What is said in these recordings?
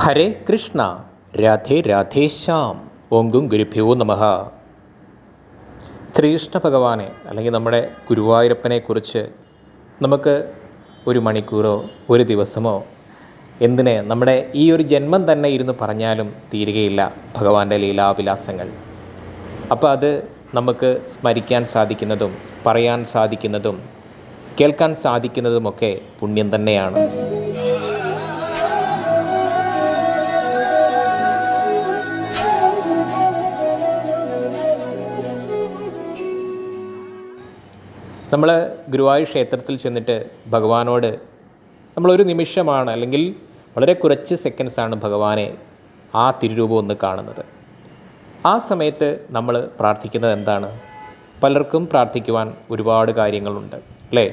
ഹരേ കൃഷ്ണ രാധേ രാധേശ്യാം ഓങ്കും ഗുരുഭ്യോ നമഃ. ശ്രീകൃഷ്ണ ഭഗവാനെ അല്ലെങ്കിൽ നമ്മുടെ ഗുരുവായൂരപ്പനെക്കുറിച്ച് നമുക്ക് ഒരു മണിക്കൂറോ ഒരു ദിവസമോ എന്തിന് നമ്മുടെ ഈ ഒരു ജന്മം തന്നെ ഇരുന്ന് പറഞ്ഞാലും തീരുകയില്ല ഭഗവാന്റെ ലീലാവിലാസങ്ങൾ. അപ്പോൾ അത് നമുക്ക് സ്മരിക്കാൻ സാധിക്കുന്നതും പറയാൻ സാധിക്കുന്നതും കേൾക്കാൻ സാധിക്കുന്നതുമൊക്കെ പുണ്യം തന്നെയാണ്. നമ്മൾ ഗുരുവായൂർ ക്ഷേത്രത്തിൽ ചെന്നിട്ട് ഭഗവാനോട് നമ്മളൊരു നിമിഷമാണ് അല്ലെങ്കിൽ വളരെ കുറച്ച് സെക്കൻഡ്സാണ് ഭഗവാനെ ആ തിരുരൂപം ഒന്ന് കാണുന്നത്. ആ സമയത്ത് നമ്മൾ പ്രാർത്ഥിക്കുന്നത് എന്താണ്? പലർക്കും പ്രാർത്ഥിക്കുവാൻ ഒരുപാട് കാര്യങ്ങളുണ്ട് അല്ലേ?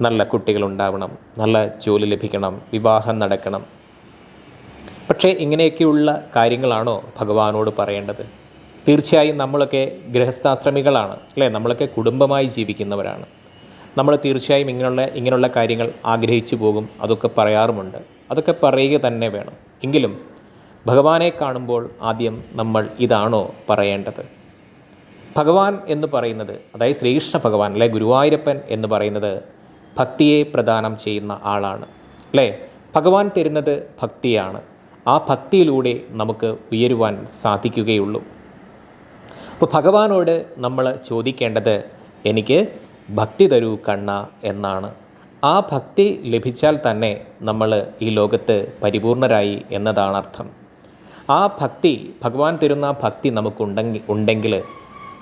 നല്ല കുട്ടികളുണ്ടാവണം നല്ല ജോലി ലഭിക്കണം വിവാഹം നടക്കണം. പക്ഷേ ഇങ്ങനെയൊക്കെയുള്ള കാര്യങ്ങളാണോ ഭഗവാനോട് പറയേണ്ടത്? തീർച്ചയായും നമ്മളൊക്കെ ഗൃഹസ്ഥാശ്രമികളാണ് അല്ലേ? നമ്മളൊക്കെ കുടുംബമായി ജീവിക്കുന്നവരാണ്. നമ്മൾ തീർച്ചയായും ഇങ്ങനെയുള്ള ഇങ്ങനെയുള്ള കാര്യങ്ങൾ ആഗ്രഹിച്ചു പോകും അതൊക്കെ പറയാറുമുണ്ട്. അതൊക്കെ പറയുക തന്നെ വേണം. എങ്കിലും ഭഗവാനെ കാണുമ്പോൾ ആദ്യം നമ്മൾ ഇതാണോ പറയേണ്ടത്? ഭഗവാൻ എന്ന് പറയുന്നത് അതായത് ശ്രീകൃഷ്ണ ഭഗവാൻ അല്ലെ? ഗുരുവായൂരപ്പൻ എന്ന് പറയുന്നത് ഭക്തിയെ പ്രദാനം ചെയ്യുന്ന ആളാണ് അല്ലേ? ഭഗവാൻ തരുന്നത് ഭക്തിയാണ്. ആ ഭക്തിയിലൂടെ നമുക്ക് ഉയരുവാൻ സാധിക്കുകയുള്ളൂ. അപ്പോൾ ഭഗവാനോട് നമ്മൾ ചോദിക്കേണ്ടത് എനിക്ക് ഭക്തി തരൂ കണ്ണ എന്നാണ്. ആ ഭക്തി ലഭിച്ചാൽ തന്നെ നമ്മൾ ഈ ലോകത്ത് പരിപൂർണരായി എന്നതാണ് അർത്ഥം. ആ ഭക്തി ഭഗവാൻ തരുന്ന ആ ഭക്തി നമുക്കുണ്ടെങ്കിൽ ഉണ്ടെങ്കിൽ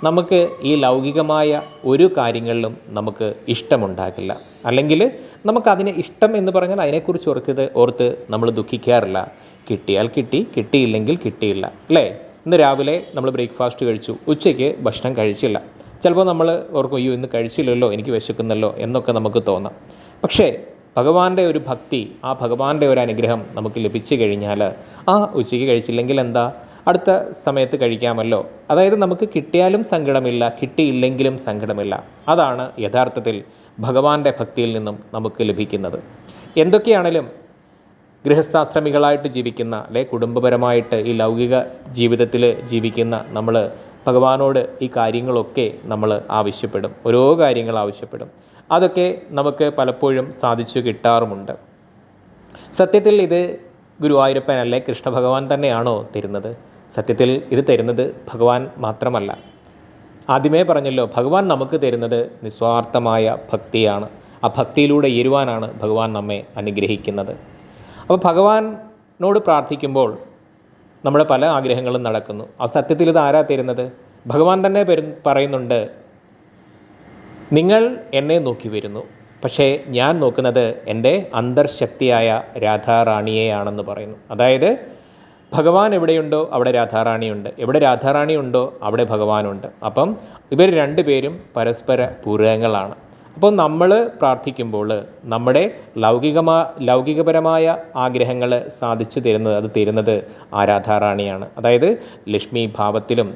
നമുക്ക് ഈ ലൗകികമായ ഒരു കാര്യങ്ങളിലും നമുക്ക് ഇഷ്ടമുണ്ടാകില്ല. അല്ലെങ്കിൽ നമുക്കതിനെ ഇഷ്ടം എന്ന് പറഞ്ഞാൽ അതിനെക്കുറിച്ച് ഓർക്കത് ഓർത്ത് നമ്മൾ ദുഃഖിക്കാറില്ല. കിട്ടിയാൽ കിട്ടി കിട്ടിയില്ലെങ്കിൽ കിട്ടിയില്ല അല്ലേ? ഇന്ന് രാവിലെ നമ്മൾ ബ്രേക്ക്ഫാസ്റ്റ് കഴിച്ചു. ഉച്ചയ്ക്ക് ഭക്ഷണം കഴിച്ചില്ല. ചിലപ്പോൾ നമ്മൾ ഓർക്കും അയ്യോ ഇന്ന് കഴിച്ചില്ലല്ലോ എനിക്ക് വിശക്കുന്നല്ലോ എന്നൊക്കെ നമുക്ക് തോന്നാം. പക്ഷേ ഭഗവാന്റെ ഒരു ഭക്തി ആ ഭഗവാന്റെ ഒരു അനുഗ്രഹം നമുക്ക് ലഭിച്ചു കഴിഞ്ഞാൽ ആ ഉച്ചയ്ക്ക് കഴിച്ചില്ലെങ്കിൽ എന്താ? അടുത്ത സമയത്ത് കഴിക്കാമല്ലോ. അതായത് നമുക്ക് കിട്ടിയാലും സങ്കടമില്ല കിട്ടിയില്ലെങ്കിലും സങ്കടമില്ല. അതാണ് യഥാർത്ഥത്തിൽ ഭഗവാന്റെ ഭക്തിയിൽ നിന്നും നമുക്ക് ലഭിക്കുന്നത്. എന്തൊക്കെയാണെങ്കിലും ഗൃഹസ്ഥാശ്രമികളായിട്ട് ജീവിക്കുന്ന അല്ലെ കുടുംബപരമായിട്ട് ഈ ലൗകിക ജീവിതത്തിൽ ജീവിക്കുന്ന നമ്മൾ ഭഗവാനോട് ഈ കാര്യങ്ങളൊക്കെ നമ്മൾ ആവശ്യപ്പെടും. ഓരോ കാര്യങ്ങൾ ആവശ്യപ്പെടും. അതൊക്കെ നമുക്ക് പലപ്പോഴും സാധിച്ചു കിട്ടാറുമുണ്ട്. സത്യത്തിൽ ഇത് ഗുരുവായൂരപ്പൻ അല്ലെ കൃഷ്ണ ഭഗവാൻ തന്നെയാണോ തരുന്നത്? സത്യത്തിൽ ഇത് തരുന്നത് ഭഗവാൻ മാത്രമല്ല. ആദ്യമേ പറഞ്ഞല്ലോ ഭഗവാൻ നമുക്ക് തരുന്നത് നിസ്വാർത്ഥമായ ഭക്തിയാണ്. ആ ഭക്തിയിലൂടെ ഏരുവാനാണ് ഭഗവാൻ നമ്മെ അനുഗ്രഹിക്കുന്നത്. അപ്പോൾ ഭഗവാനോട് പ്രാർത്ഥിക്കുമ്പോൾ നമ്മുടെ പല ആഗ്രഹങ്ങളും നടക്കുന്നു. ആ സത്യത്തിൽ ഇത് ആരാ തരുന്നത്? ഭഗവാൻ തന്നെ പറയുന്നുണ്ട് നിങ്ങൾ എന്നെ നോക്കി വരുന്നു. പക്ഷേ ഞാൻ നോക്കുന്നത് എന്റെ അന്തർശക്തിയായ രാധാറാണിയെയാണെന്ന് പറയുന്നു. അതായത് ഭഗവാൻ എവിടെയുണ്ടോ അവിടെ രാധാറാണിയുണ്ട്. എവിടെ രാധാറാണിയുണ്ടോ അവിടെ ഭഗവാനുണ്ട്. അപ്പം ഇവർ രണ്ടുപേരും പരസ്പര പൂരകങ്ങളാണ്. അപ്പോൾ നമ്മൾ പ്രാർത്ഥിക്കുമ്പോൾ നമ്മുടെ ലൗകികമാ ലൗകികപരമായ ആഗ്രഹങ്ങൾ സാധിച്ചു തരുന്നത് അത് തരുന്നത് ആരാധാറാണിയാണ്. അതായത് ലക്ഷ്മി ഭാവത്തിലും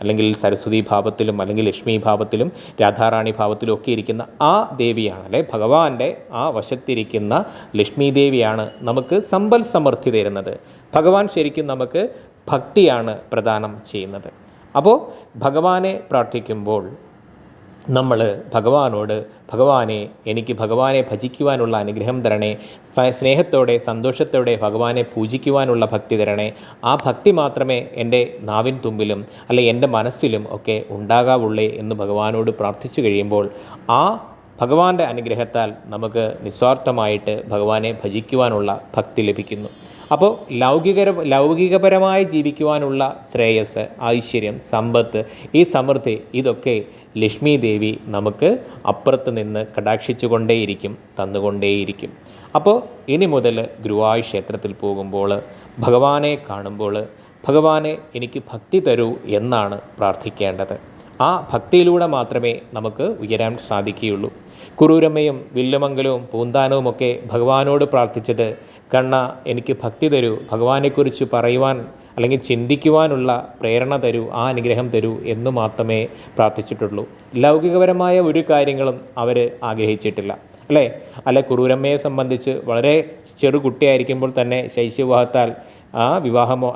അല്ലെങ്കിൽ സരസ്വതി ഭാവത്തിലും അല്ലെങ്കിൽ ലക്ഷ്മി ഭാവത്തിലും രാധാറാണി ഭാവത്തിലും ഒക്കെ ഇരിക്കുന്ന ആ ദേവിയാണ് അല്ലെ? ഭഗവാന്റെ ആ വശത്തിരിക്കുന്ന ലക്ഷ്മി ദേവിയാണ് നമുക്ക് സമ്പൽ സമൃദ്ധി തരുന്നത്. ഭഗവാൻ ശരിക്കും നമുക്ക് ഭക്തിയാണ് പ്രദാനം ചെയ്യുന്നത്. അപ്പോൾ ഭഗവാനെ പ്രാർത്ഥിക്കുമ്പോൾ നമ്മൾ ഭഗവാനോട് ഭഗവാനെ എനിക്ക് ഭഗവാനെ ഭജിക്കുവാനുള്ള അനുഗ്രഹം തരണേ. സ്നേഹത്തോടെ സന്തോഷത്തോടെ ഭഗവാനെ പൂജിക്കുവാനുള്ള ഭക്തി തരണേ. ആ ഭക്തി മാത്രമേ എന്റെ നാവിൻ തുമ്പിലും അല്ലെ എന്റെ മനസ്സിലും ഒക്കെ ഉണ്ടാകാവുള്ളേ എന്ന് ഭഗവാനോട് പ്രാർത്ഥിച്ചു കഴിയുമ്പോൾ ആ ഭഗവാന്റെ അനുഗ്രഹത്താൽ നമുക്ക് നിസ്വാർത്ഥമായിട്ട് ഭഗവാനെ ഭജിക്കുവാനുള്ള ഭക്തി ലഭിക്കുന്നു. അപ്പോൾ ലൗകിക ലൗകികപരമായി ജീവിക്കുവാനുള്ള ശ്രേയസ് ഐശ്വര്യം സമ്പത്ത് ഈ സമൃദ്ധി ഇതൊക്കെ ലക്ഷ്മി ദേവി നമുക്ക് അപ്പുറത്ത് നിന്ന് കടാക്ഷിച്ചുകൊണ്ടേയിരിക്കും തന്നുകൊണ്ടേയിരിക്കും. അപ്പോൾ ഇനി മുതൽ ഗുരുവായൂർ ക്ഷേത്രത്തിൽ പോകുമ്പോൾ ഭഗവാനെ കാണുമ്പോൾ ഭഗവാനെ എനിക്ക് ഭക്തി തരൂ എന്നാണ് പ്രാർത്ഥിക്കേണ്ടത്. ആ ഭക്തിയിലൂടെ മാത്രമേ നമുക്ക് ഉയരാൻ സാധിക്കുകയുള്ളൂ. കുറൂരമ്മയും വില്ലുമംഗലവും പൂന്താനവുമൊക്കെ ഭഗവാനോട് പ്രാർത്ഥിച്ചത് കണ്ണ എനിക്ക് ഭക്തി തരൂ ഭഗവാനെക്കുറിച്ച് പറയുവാൻ അല്ലെങ്കിൽ ചിന്തിക്കുവാനുള്ള പ്രേരണ തരൂ ആ അനുഗ്രഹം തരൂ എന്ന് മാത്രമേ പ്രാർത്ഥിച്ചിട്ടുള്ളൂ. ലൗകികപരമായ ഒരു കാര്യങ്ങളും അവർ ആഗ്രഹിച്ചിട്ടില്ല. അല്ലേ? അല്ല കുറൂരമ്മയെ സംബന്ധിച്ച് വളരെ ചെറു കുട്ടിയായിരിക്കുമ്പോൾ തന്നെ ശൈശവിവാഹത്താൽ ആ വിവാഹമോ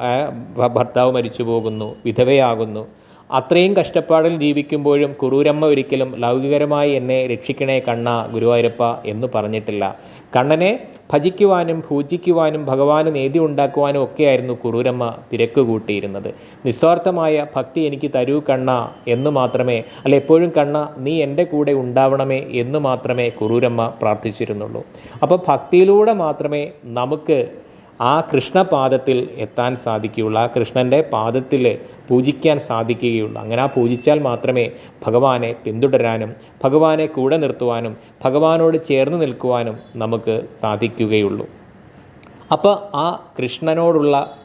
ഭർത്താവ് മരിച്ചു പോകുന്നു വിധവയാകുന്നു. അത്രയും കഷ്ടപ്പാടിൽ ജീവിക്കുമ്പോഴും കുറൂരമ്മ ഒരിക്കലും ലൗകികരമായി എന്നെ രക്ഷിക്കണേ കണ്ണ ഗുരുവായൂരപ്പ എന്ന് പറഞ്ഞിട്ടില്ല. കണ്ണനെ ഭജിക്കുവാനും പൂജിക്കുവാനും ഭഗവാന് നേതി ഉണ്ടാക്കുവാനും ഒക്കെയായിരുന്നു കുറൂരമ്മ തിരക്ക് കൂട്ടിയിരുന്നത്. നിസ്വാർത്ഥമായ ഭക്തി എനിക്ക് തരൂ കണ്ണ എന്ന് മാത്രമേ അല്ല എപ്പോഴും കണ്ണ നീ എന്റെ കൂടെ ഉണ്ടാവണമേ എന്ന് മാത്രമേ കുറൂരമ്മ പ്രാർത്ഥിച്ചിരുന്നുള്ളൂ. അപ്പോൾ ഭക്തിയിലൂടെ മാത്രമേ നമുക്ക് ആ കൃഷ്ണപാദത്തിൽ എത്താൻ സാധിക്കുകയുള്ളൂ. ആ കൃഷ്ണന്റെ പാദത്തിൽ പൂജിക്കാൻ സാധിക്കുകയുള്ളൂ. അങ്ങനെ ആ പൂജിച്ചാൽ മാത്രമേ ഭഗവാനെ പിന്തുടരാനും ഭഗവാനെ കൂടെ നിർത്തുവാനും ഭഗവാനോട് ചേർന്ന് നിൽക്കുവാനും നമുക്ക് സാധിക്കുകയുള്ളൂ. അപ്പോൾ ആ കൃഷ്ണനോടുള്ള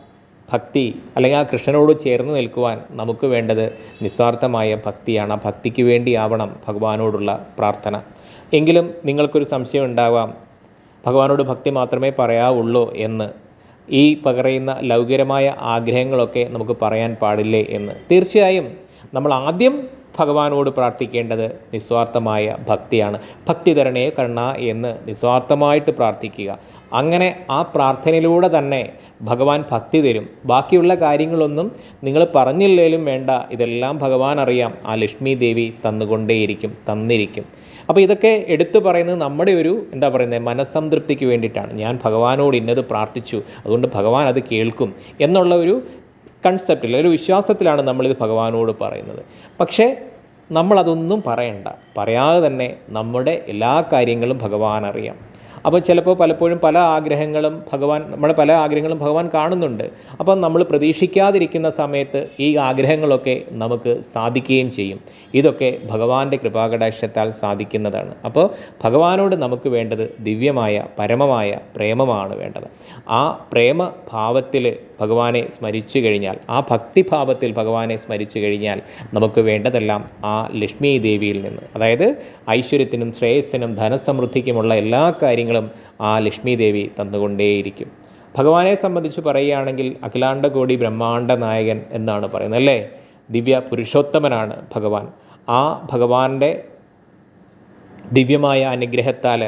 ഭക്തി അല്ലെങ്കിൽ ആ കൃഷ്ണനോട് ചേർന്ന് നിൽക്കുവാൻ നമുക്ക് വേണ്ടത് നിസ്വാർത്ഥമായ ഭക്തിയാണ്. ആ ഭക്തിക്ക് വേണ്ടിയാവണം ഭഗവാനോടുള്ള പ്രാർത്ഥന. എങ്കിലും നിങ്ങൾക്കൊരു സംശയം ഉണ്ടാവാം. ഭഗവാനോട് ഭക്തി മാത്രമേ പറയാവുള്ളൂ എന്ന് ഈ പകരയുന്ന ലൗകികരമായ ആഗ്രഹങ്ങളൊക്കെ നമുക്ക് പറയാൻ പാടില്ലേ എന്ന്. തീർച്ചയായും നമ്മൾ ആദ്യം ഭഗവാനോട് പ്രാർത്ഥിക്കേണ്ടത് നിസ്വാർത്ഥമായ ഭക്തിയാണ്. ഭക്തി തരണേ കണ്ണ എന്ന് നിസ്വാർത്ഥമായിട്ട് പ്രാർത്ഥിക്കുക. അങ്ങനെ ആ പ്രാർത്ഥനയിലൂടെ തന്നെ ഭഗവാൻ ഭക്തി തരും. ബാക്കിയുള്ള കാര്യങ്ങളൊന്നും നിങ്ങൾ പറഞ്ഞില്ലേലും വേണ്ട. ഇതെല്ലാം ഭഗവാൻ അറിയാം. ആ ലക്ഷ്മി ദേവി തന്നുകൊണ്ടേയിരിക്കും തന്നിരിക്കും. അപ്പോൾ ഇതൊക്കെ എടുത്തു പറയുന്നത് നമ്മുടെ ഒരു എന്താ പറയുന്നത് മനസ്സംതൃപ്തിക്ക് വേണ്ടിയിട്ടാണ്. ഞാൻ ഭഗവാനോട് ഇന്നത് പ്രാർത്ഥിച്ചു. അതുകൊണ്ട് ഭഗവാൻ അത് കേൾക്കും എന്നുള്ള ഒരു കൺസെപ്റ്റിൽ ഒരു വിശ്വാസത്തിലാണ് നമ്മളിത് ഭഗവാനോട് പറയുന്നത്. പക്ഷേ നമ്മളതൊന്നും പറയണ്ട. പറയാതെ തന്നെ നമ്മുടെ എല്ലാ കാര്യങ്ങളും ഭഗവാൻ അറിയാം അപ്പോൾ ചിലപ്പോൾ പലപ്പോഴും പല ആഗ്രഹങ്ങളും ഭഗവാൻ നമ്മുടെ പല ആഗ്രഹങ്ങളും ഭഗവാൻ കാണുന്നുണ്ട്. അപ്പം നമ്മൾ പ്രതീക്ഷിക്കാതിരിക്കുന്ന സമയത്ത് ഈ ആഗ്രഹങ്ങളൊക്കെ നമുക്ക് സാധിക്കുകയും ചെയ്യും. ഇതൊക്കെ ഭഗവാന്റെ കൃപാകടാക്ഷത്താൽ സാധിക്കുന്നതാണ്. അപ്പോൾ ഭഗവാനോട് നമുക്ക് വേണ്ടത് ദിവ്യമായ പരമമായ പ്രേമമാണ് വേണ്ടത്. ആ പ്രേമ ഭാവത്തിൽ ഭഗവാനെ സ്മരിച്ചു കഴിഞ്ഞാൽ ആ ഭക്തിഭാവത്തിൽ ഭഗവാനെ സ്മരിച്ചു കഴിഞ്ഞാൽ നമുക്ക് വേണ്ടതെല്ലാം ആ ലക്ഷ്മി ദേവിയിൽ നിന്ന്. അതായത് ഐശ്വര്യത്തിനും ശ്രേയസ്സിനും ധനസമൃദ്ധിക്കുമുള്ള എല്ലാ കാര്യങ്ങളും ആ ലക്ഷ്മി ദേവി തന്നുകൊണ്ടേയിരിക്കും. ഭഗവാനെ സംബന്ധിച്ച് പറയുകയാണെങ്കിൽ അഖിലാണ്ടകോടി ബ്രഹ്മാണ്ട നായകൻ എന്നാണ് പറയുന്നത് അല്ലേ? ദിവ്യ പുരുഷോത്തമനാണ് ഭഗവാൻ. ആ ഭഗവാന്റെ ദിവ്യമായ അനുഗ്രഹത്താൽ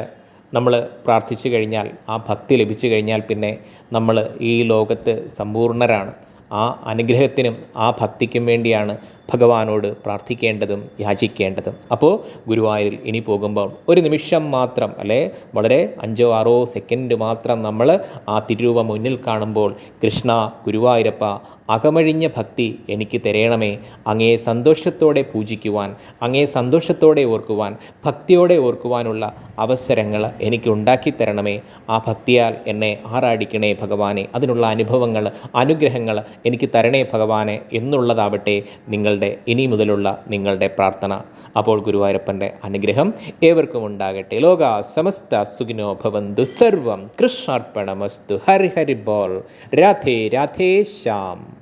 നമ്മൾ പ്രാർത്ഥിച്ചു കഴിഞ്ഞാൽ ആ ഭക്തി ലഭിച്ചു കഴിഞ്ഞാൽ പിന്നെ നമ്മൾ ഈ ലോകത്ത് സമ്പൂർണരാണ്. ആ അനുഗ്രഹത്തിനും ആ ഭക്തിക്കും വേണ്ടിയാണ് ഭഗവാനോട് പ്രാർത്ഥിക്കേണ്ടതും യാചിക്കേണ്ടതും. അപ്പോൾ ഗുരുവായൂരിൽ ഇനി പോകുമ്പോൾ ഒരു നിമിഷം മാത്രം അല്ലെ? വളരെ അഞ്ചോ ആറോ സെക്കൻഡ് മാത്രം നമ്മൾ ആ തിരുരൂപ മുന്നിൽ കാണുമ്പോൾ കൃഷ്ണ ഗുരുവായൂരപ്പ അകമഴിഞ്ഞ ഭക്തി എനിക്ക് തരയണമേ അങ്ങേ സന്തോഷത്തോടെ പൂജിക്കുവാൻ അങ്ങേ സന്തോഷത്തോടെ ഓർക്കുവാൻ ഭക്തിയോടെ ഓർക്കുവാനുള്ള അവസരങ്ങൾ എനിക്ക് ഉണ്ടാക്കി തരണമേ. ആ ഭക്തിയാൽ എന്നെ ആറാടിക്കണേ ഭഗവാനെ. അതിനുള്ള അനുഭവങ്ങൾ അനുഗ്രഹങ്ങൾ എനിക്ക് തരണേ ഭഗവാനെ എന്നുള്ളതാവട്ടെ. നിങ്ങൾ നിങ്ങളുടെ ഇനി മുതലുള്ള നിങ്ങളുടെ പ്രാർത്ഥന. അപ്പോൾ ഗുരുവായൂരപ്പന്റെ അനുഗ്രഹം ഏവർക്കും ഉണ്ടാകട്ടെ. ലോക സമസ്ത സുഖിനോ ഭവന്തു. സർവം കൃഷ്ണാർപ്പണമസ്തു. ഹരി ഹരി ബോൾ. രാധേ രാധേ ശ്യാം.